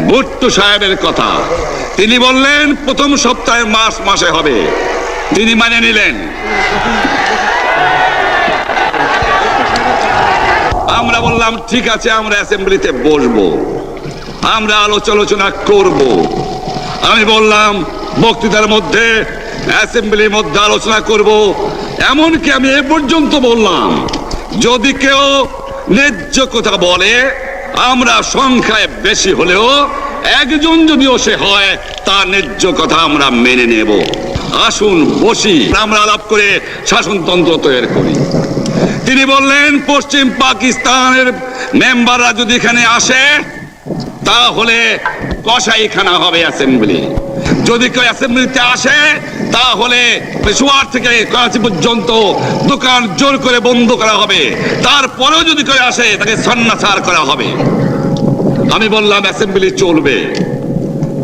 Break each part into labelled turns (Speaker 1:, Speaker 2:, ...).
Speaker 1: ভুট্টো সাহেবের কথা। তিনি বললেন, প্রথম সপ্তাহে মাস মাসে হবে। তিনি মানে নিলেন। আমরা বললাম, ঠিক আছে, আমরা অ্যাসেম্বলিতে বসবো। আমরা আলোচনা করব। আমি বললাম, বক্তৃতার মধ্যে, অ্যাসেম্বলির মধ্যে আলোচনা করব। এমনকি আমি এ পর্যন্ত বললাম, যদি কেউ ন্যায্য কথা বলে আমরা সংখ্যায় বেশি হলেও একজন যদি সে হয়, তার ন্যায্য কথা আমরা মেনে নেব। আসুন, বসি। আমরা আলাপ করে শাসনতন্ত্র তৈরি করি। তিনি বললেন, পশ্চিম পাকিস্তানের মেম্বাররা যদি এখানে আসে, তাহলে কসাইখানা হবে অ্যাসেম্বলি। যদি কেউ অ্যাসেম্বলিতে আসে, তাহলে পেশোয়ার থেকে করাচি পর্যন্ত দোকান জোর করে বন্ধ করা হবে। তারপরেও যদি কেউ আসে, তাকে সন্ন্যাসার করা হবে। আমি বললাম অ্যাসেম্বলি চলবে।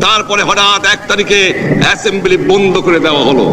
Speaker 1: তারপরে হঠাৎ এক তারিখে অ্যাসেম্বলি বন্ধ করে দেওয়া হলো।